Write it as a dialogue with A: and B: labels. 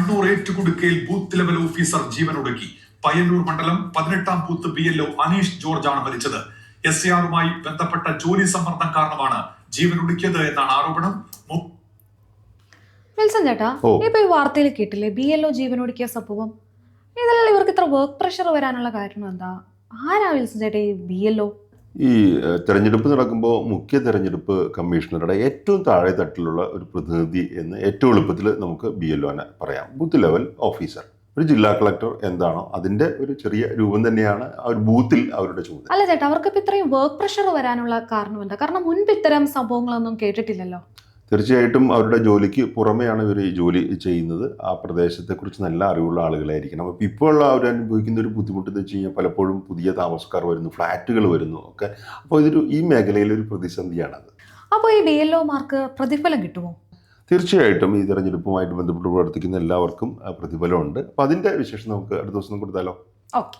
A: കണ്ണൂർ ഏറ്റുകുടുക്കയിൽ booth level officer ജീവനൊടുക്കി. പയ്യന്നൂർ മണ്ഡലം പതിനെട്ടാം booth B L O Aneesh George ആണ് മരിച്ചത് എസ് എ ആറുമായി ബന്ധപ്പെട്ട ജോലി സമ്മർദ്ദം കാരണമാണ് ജീവനൊടുക്കിയത് എന്നാണ് ആരോപണം.
B: വിൽസൺ ചേട്ടാ. ഇപ്പൊ ഈ വാർത്തയിൽ കേട്ടില്ലേ? ബി എൽ ഒ ജീവനൊടുക്കിയ സംഭവം. ഇതിലുള്ള ഇവർക്ക് ഇത്ര വർക്ക് പ്രഷർ വരാനുള്ള കാരണം എന്താ? ആരാ വിൽസൺ ചേട്ടാ ഈ ബി എൽ ഒ?
C: ഈ തിരഞ്ഞെടുപ്പ് നടക്കുമ്പോൾ മുഖ്യ തെരഞ്ഞെടുപ്പ് കമ്മീഷണറുടെ ഏറ്റവും താഴെ തട്ടിലുള്ള ഒരു പ്രതിനിധി എന്ന് ഏറ്റവും എളുപ്പത്തിൽ നമുക്ക് ബി എൽ ഒനെ പറയാം. Booth level officer. ഒരു ജില്ലാ കളക്ടർ എന്താണോ അതിന്റെ ഒരു ചെറിയ രൂപം തന്നെയാണ് ആ ഒരു ബൂത്തിൽ അവരുടെ ചുമതല
B: അല്ല ചേട്ടാ അവർക്ക് ഇത്രയും വർക്ക് പ്രഷർ വരാനുള്ള കാരണം എന്താ കാരണം മുൻപ് ഇത്തരം സംഭവങ്ങളൊന്നും കേട്ടിട്ടില്ലല്ലോ.
C: തീർച്ചയായിട്ടും അവരുടെ ജോലിക്ക് പുറമെയാണ് ഇവർ ഈ ജോലി ചെയ്യുന്നത്. ആ പ്രദേശത്തെക്കുറിച്ച് നല്ല അറിവുള്ള ആളുകളായിരിക്കണം. അപ്പോൾ ഇപ്പോൾ അവർ അനുഭവിക്കുന്ന ഒരു ബുദ്ധിമുട്ട് എന്ന് വെച്ച് കഴിഞ്ഞാൽ പലപ്പോഴും പുതിയ താമസക്കാർ വരുന്നു ഫ്ലാറ്റുകൾ വരുന്നു ഒക്കെ. അപ്പോൾ ഇതൊരു ഈ മേഖലയിലെ ഒരു പ്രതിസന്ധിയാണത്.
B: അപ്പോൾ ഈ ബി എൽ ഒമാർക്ക് പ്രതിഫലം കിട്ടുമോ?
C: തീർച്ചയായിട്ടും ഈ തെരഞ്ഞെടുപ്പുമായിട്ട് ബന്ധപ്പെട്ട് പ്രവർത്തിക്കുന്ന എല്ലാവർക്കും പ്രതിഫലമുണ്ട്. അപ്പോൾ അതിന്റെ വിശേഷം നമുക്ക് അടുത്ത ദിവസം കൊടുത്താലോ?
B: ഓക്കെ.